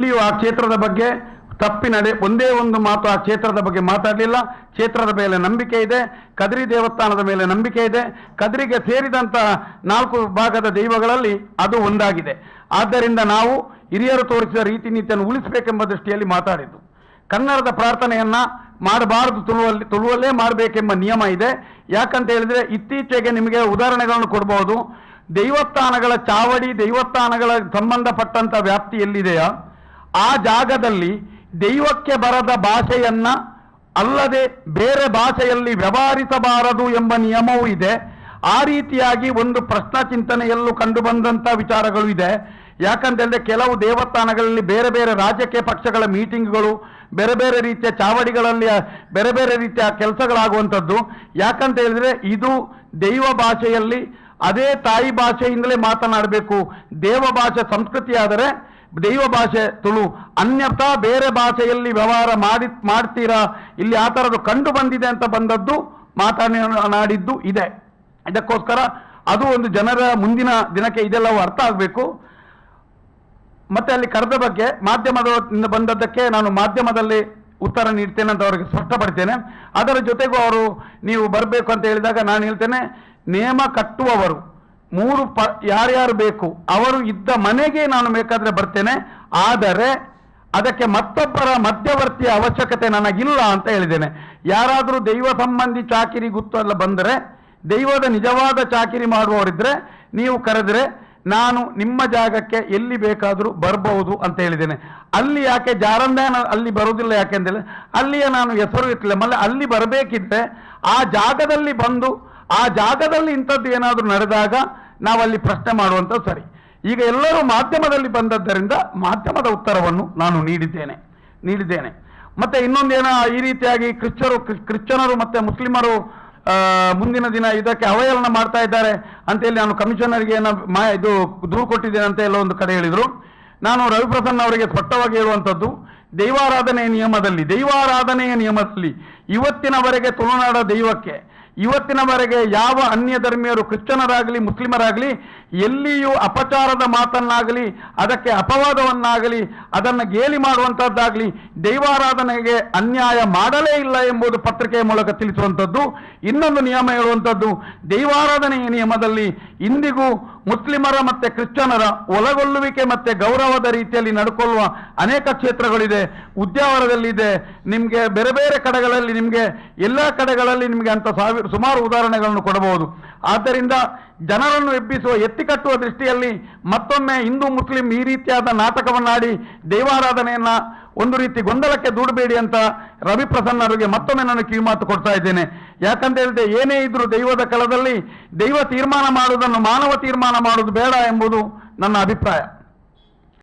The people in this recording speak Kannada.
ಇಲ್ಲಿಯೂ ಆ ಕ್ಷೇತ್ರದ ಬಗ್ಗೆ ತಪ್ಪಿನಡೆ, ಒಂದೇ ಒಂದು ಮಾತು ಆ ಕ್ಷೇತ್ರದ ಬಗ್ಗೆ ಮಾತಾಡಲಿಲ್ಲ. ಕ್ಷೇತ್ರದ ಮೇಲೆ ನಂಬಿಕೆ ಇದೆ, ಕದ್ರಿ ದೇವಸ್ಥಾನದ ಮೇಲೆ ನಂಬಿಕೆ ಇದೆ, ಕದ್ರಿಗೆ ಸೇರಿದಂತಹ ನಾಲ್ಕು ಭಾಗದ ದೈವಗಳಲ್ಲಿ ಅದು ಒಂದಾಗಿದೆ. ಆದ್ದರಿಂದ ನಾವು ಹಿರಿಯರು ತೋರಿಸಿದ ರೀತಿ ನೀತಿಯನ್ನು ಉಳಿಸಬೇಕೆಂಬ ದೃಷ್ಟಿಯಲ್ಲಿ ಮಾತಾಡಿದ್ದು. ಕನ್ನಡದ ಪ್ರಾರ್ಥನೆಯನ್ನ ಮಾಡಬಾರದು, ತುಳುವಲ್ಲಿ ತುಳುವಲ್ಲೇ ಮಾಡಬೇಕೆಂಬ ನಿಯಮ ಇದೆ. ಯಾಕಂತ ಹೇಳಿದ್ರೆ ಇತ್ತೀಚೆಗೆ ನಿಮಗೆ ಉದಾಹರಣೆಗಳನ್ನು ಕೊಡಬಹುದು ದೈವಸ್ಥಾನಗಳ ಚಾವಡಿ, ದೈವಸ್ಥಾನಗಳ ಸಂಬಂಧಪಟ್ಟಂತ ವ್ಯಾಪ್ತಿ ಎಲ್ಲಿದೆಯಾ? ಆ ಜಾಗದಲ್ಲಿ ದೈವಕ್ಕೆ ಬರದ ಭಾಷೆಯನ್ನ ಅಲ್ಲದೆ ಬೇರೆ ಭಾಷೆಯಲ್ಲಿ ವ್ಯವಹರಿಸಬಾರದು ಎಂಬ ನಿಯಮವೂ ಇದೆ. ಆ ರೀತಿಯಾಗಿ ಒಂದು ಪ್ರಶ್ನಾ ಚಿಂತನೆಯಲ್ಲೂ ಕಂಡು ಬಂದಂತ ವಿಚಾರಗಳು ಇದೆ. ಯಾಕಂತೇಳಿದ್ರೆ ಕೆಲವು ದೇವಸ್ಥಾನಗಳಲ್ಲಿ ಬೇರೆ ಬೇರೆ ರಾಜಕೀಯ ಪಕ್ಷಗಳ ಮೀಟಿಂಗ್ಗಳು, ಬೇರೆ ಬೇರೆ ರೀತಿಯ ಚಾವಡಿಗಳಲ್ಲಿ, ಬೇರೆ ಬೇರೆ ರೀತಿಯ ಕೆಲಸಗಳಾಗುವಂಥದ್ದು. ಯಾಕಂತ ಹೇಳಿದ್ರೆ ಇದು ದೈವ ಭಾಷೆಯಲ್ಲಿ ಅದೇ ತಾಯಿ ಭಾಷೆಯಿಂದಲೇ ಮಾತನಾಡಬೇಕು. ದೇವ ಭಾಷೆ ಸಂಸ್ಕೃತಿ ಆದರೆ ದೈವ ಭಾಷೆ ತುಳು, ಅನ್ಯಥಾ ಬೇರೆ ಭಾಷೆಯಲ್ಲಿ ವ್ಯವಹಾರ ಮಾಡಿ, ಮಾಡ್ತೀರಾ? ಇಲ್ಲಿ ಆ ಥರದ್ದು ಕಂಡು ಬಂದಿದೆ ಅಂತ ಬಂದದ್ದು ಮಾತನಾಡಿದ್ದು ಇದೆ. ಇದಕ್ಕೋಸ್ಕರ ಅದು ಒಂದು ಜನರ ಮುಂದಿನ ದಿನಕ್ಕೆ ಇದೆಲ್ಲವೂ ಅರ್ಥ ಆಗಬೇಕು. ಮತ್ತೆ ಅಲ್ಲಿ ಕರೆದ ಬಗ್ಗೆ ಮಾಧ್ಯಮದಿಂದ ಬಂದದ್ದಕ್ಕೆ ನಾನು ಮಾಧ್ಯಮದಲ್ಲಿ ಉತ್ತರ ನೀಡ್ತೇನೆ ಅಂತ ಅವರಿಗೆ ಸ್ಪಷ್ಟಪಡ್ತೇನೆ ಅದರ ಜೊತೆಗೂ ಅವರು, ನೀವು ಬರಬೇಕು ಅಂತ ಹೇಳಿದಾಗ ನಾನು ಹೇಳ್ತೇನೆ, ನೇಮ ಕಟ್ಟುವವರು. ಮೂರು ಪ, ಯಾರ್ಯಾರು ಬೇಕು, ಅವರು ಇದ್ದ ಮನೆಗೆ ನಾನು ಬೇಕಾದ್ರೆ ಬರ್ತೇನೆ, ಆದರೆ ಅದಕ್ಕೆ ಮತ್ತೊಬ್ಬರ ಮಧ್ಯವರ್ತಿಯ ಅವಶ್ಯಕತೆ ನನಗಿಲ್ಲ ಅಂತ ಹೇಳಿದ್ದೇನೆ. ಯಾರಾದರೂ ದೈವ ಸಂಬಂಧಿ ಚಾಕಿರಿ ಗುತ್ತು ಎಲ್ಲ ಬಂದರೆ, ದೈವದ ನಿಜವಾದ ಚಾಕಿರಿ ಮಾಡುವವರಿದ್ದರೆ ನೀವು ಕರೆದರೆ, ನಾನು ನಿಮ್ಮ ಜಾಗಕ್ಕೆ ಎಲ್ಲಿ ಬೇಕಾದರೂ ಬರಬಹುದು ಅಂತ ಹೇಳಿದ್ದೇನೆ. ಅಲ್ಲಿ ಯಾಕೆ ಜಾರಂದಾಯನ ಅಲ್ಲಿ ಬರುವುದಿಲ್ಲ ಯಾಕೆಂದ್ರೆ ಅಲ್ಲಿಯ ನಾನು ಹೆಸರು ಇಟ್ಟಿಲ್ಲ ಮಲ್ಲ ಅಲ್ಲಿ ಬರಬೇಕಿದ್ರೆ ಆ ಜಾಗದಲ್ಲಿ ಬಂದು, ಆ ಜಾಗದಲ್ಲಿ ಇಂಥದ್ದು ಏನಾದರೂ ನಡೆದಾಗ ನಾವಲ್ಲಿ ಪ್ರಶ್ನೆ ಮಾಡುವಂಥದ್ದು ಸರಿ. ಈಗ ಎಲ್ಲರೂ ಮಾಧ್ಯಮದಲ್ಲಿ ಬಂದದ್ದರಿಂದ ಮಾಧ್ಯಮದ ಉತ್ತರವನ್ನು ನಾನು ನೀಡಿದ್ದೇನೆ ನೀಡಿದ್ದೇನೆ. ಮತ್ತೆ ಇನ್ನೊಂದೇನ, ಈ ರೀತಿಯಾಗಿ ಕ್ರಿಶ್ಚರು ಕ್ರಿಶ್ಚನರು ಮತ್ತೆ ಮುಸ್ಲಿಮರು ಮುಂದಿನ ದಿನ ಇದಕ್ಕೆ ಅವಹೇಳನ ಮಾಡ್ತಾ ಇದ್ದಾರೆ ಅಂತೇಳಿ ನಾನು ಕಮಿಷನರ್ಗೆ ಏನೋ ಮಾ, ಇದು ದೂರು ಕೊಟ್ಟಿದ್ದೇನೆ ಅಂತ ಎಲ್ಲ ಒಂದು ಕಡೆ ಹೇಳಿದರು. ನಾನು ರವಿಪ್ರಸನ್ನ ಅವರಿಗೆ ಸ್ಪಷ್ಟವಾಗಿ ಹೇಳುವಂಥದ್ದು, ದೈವಾರಾಧನೆಯ ನಿಯಮದಲ್ಲಿ ದೈವಾರಾಧನೆಯ ನಿಯಮದಲ್ಲಿ ಇವತ್ತಿನವರೆಗೆ ತುಳುನಾಡ ದೈವಕ್ಕೆ ಇವತ್ತಿನವರೆಗೆ ಯಾವ ಅನ್ಯ ಧರ್ಮೀಯರು ಕ್ರಿಶ್ಚನರಾಗಲಿ ಮುಸ್ಲಿಮರಾಗಲಿ, ಎಲ್ಲಿಯೂ ಅಪಚಾರದ ಮಾತನ್ನಾಗಲಿ, ಅದಕ್ಕೆ ಅಪವಾದವನ್ನಾಗಲಿ, ಅದನ್ನು ಗೇಲಿ ಮಾಡುವಂಥದ್ದಾಗಲಿ, ದೈವಾರಾಧನೆಗೆ ಅನ್ಯಾಯ ಮಾಡಲೇ ಇಲ್ಲ ಎಂಬುದು ಪತ್ರಿಕೆಯ ಮೂಲಕ ತಿಳಿಸುವಂಥದ್ದು. ಇನ್ನೊಂದು ನಿಯಮ ಹೇಳುವಂಥದ್ದು, ದೈವಾರಾಧನೆಯ ನಿಯಮದಲ್ಲಿ ಇಂದಿಗೂ ಮುಸ್ಲಿಮರ ಮತ್ತೆ ಕ್ರಿಶ್ಚಿಯನರ ಒಳಗೊಳ್ಳುವಿಕೆ ಮತ್ತೆ ಗೌರವದ ರೀತಿಯಲ್ಲಿ ನಡ್ಕೊಳ್ಳುವ ಅನೇಕ ಕ್ಷೇತ್ರಗಳಿದೆ. ಉದ್ಯಾವರದಲ್ಲಿದೆ. ನಿಮಗೆ ಬೇರೆ ಬೇರೆ ಕಡೆಗಳಲ್ಲಿ ನಿಮಗೆ ಎಲ್ಲ ಕಡೆಗಳಲ್ಲಿ ನಿಮಗೆ ಅಂತ ಸಾವಿರ, ಸುಮಾರು ಉದಾಹರಣೆಗಳನ್ನು ಕೊಡಬಹುದು. ಆದ್ದರಿಂದ ಜನರನ್ನು ಎಬ್ಬಿಸುವ ಎತ್ತಿಕಟ್ಟುವ ದೃಷ್ಟಿಯಲ್ಲಿ ಮತ್ತೊಮ್ಮೆ ಹಿಂದೂ, ಮುಸ್ಲಿಂ ಈ ರೀತಿಯಾದ ನಾಟಕವನ್ನಾಡಿ ದೈವಾರಾಧನೆಯನ್ನ ಒಂದು ರೀತಿ ಗೊಂದಲಕ್ಕೆ ದೂಡಬೇಡಿ ಅಂತ ರವಿ ಪ್ರಸನ್ನರಿಗೆ ಮತ್ತೊಮ್ಮೆ ನಾನು ಕಿವಿಮಾತು ಕೊಡ್ತಾ ಇದ್ದೇನೆ. ಯಾಕಂತ ಹೇಳಿದ್ರೆ ಏನೇ ಇದ್ರೂ ದೈವದ ಕಲದಲ್ಲಿ ದೈವ ತೀರ್ಮಾನ ಮಾಡುವುದನ್ನು ಮಾನವ ತೀರ್ಮಾನ ಮಾಡುವುದು ಬೇಡ ಎಂಬುದು ನನ್ನ ಅಭಿಪ್ರಾಯ.